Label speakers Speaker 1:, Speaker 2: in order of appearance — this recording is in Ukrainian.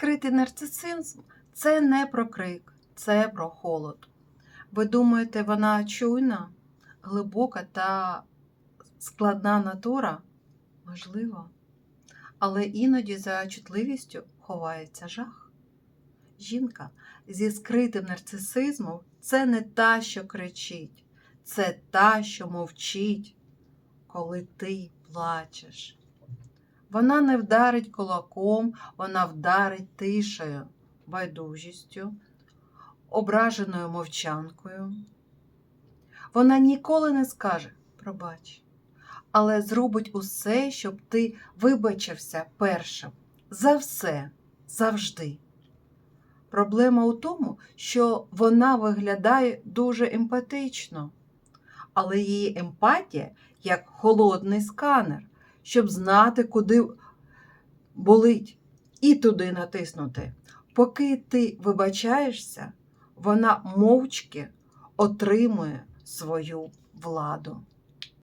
Speaker 1: Скритий нарцисизм це не про крик, це про холод. Ви думаєте, вона чуйна, глибока та складна натура? Можливо. Але іноді за чутливістю ховається жах. Жінка зі скритим нарцисизмом це не та, що кричить, це та, що мовчить, коли ти плачеш. Вона не вдарить кулаком, вона вдарить тишею, байдужістю, ображеною мовчанкою. Вона ніколи не скаже пробач, але зробить усе, щоб ти вибачився першим за все, завжди. Проблема у тому, що вона виглядає дуже емпатично, але її емпатія як холодний сканер, щоб знати, куди болить, і туди натиснути. Поки ти вибачаєшся, вона мовчки отримує свою владу.